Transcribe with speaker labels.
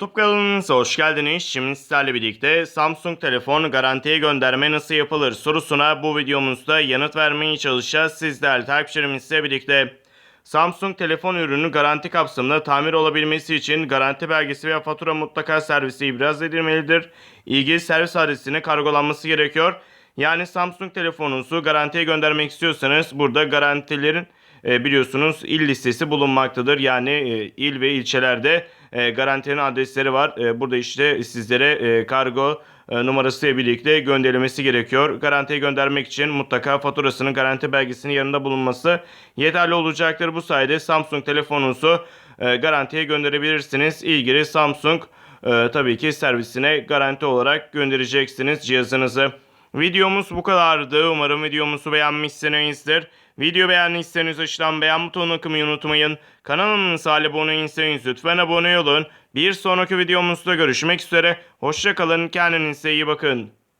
Speaker 1: YouTube kanalımıza hoş geldiniz. Şimdi sizlerle birlikte Samsung telefon garantiye gönderme nasıl yapılır sorusuna bu videomuzda yanıt vermeye çalışacağız. Siz değerli takipçilerimizle birlikte Samsung telefon ürünü garanti kapsamında tamir olabilmesi için garanti belgesi veya fatura mutlaka servisi ibraz edilmelidir. İlgili servis adresine kargolanması gerekiyor. Yani Samsung telefonunuzu garantiye göndermek istiyorsanız burada garantilerin biliyorsunuz il listesi bulunmaktadır. Yani e, il ve ilçelerde e, garantinin adresleri var. E, burada işte sizlere e, kargo e, numarası ile birlikte gönderilmesi gerekiyor. Garantiye göndermek için mutlaka faturasının garanti belgesinin yanında bulunması yeterli olacaktır. Bu sayede Samsung telefonunuzu e, garantiye gönderebilirsiniz. İlgili Samsung e, tabii ki servisine garanti olarak göndereceksiniz cihazınızı. Videomuz bu kadardı. Umarım videomuzu beğenmişsinizdir. Video beğendiyseniz aşağıdan beğen butonuna kılmayı unutmayın. Kanalımıza abone değilseniz lütfen abone olun. Bir sonraki videomuzda görüşmek üzere. Hoşçakalın. Kendinize iyi bakın.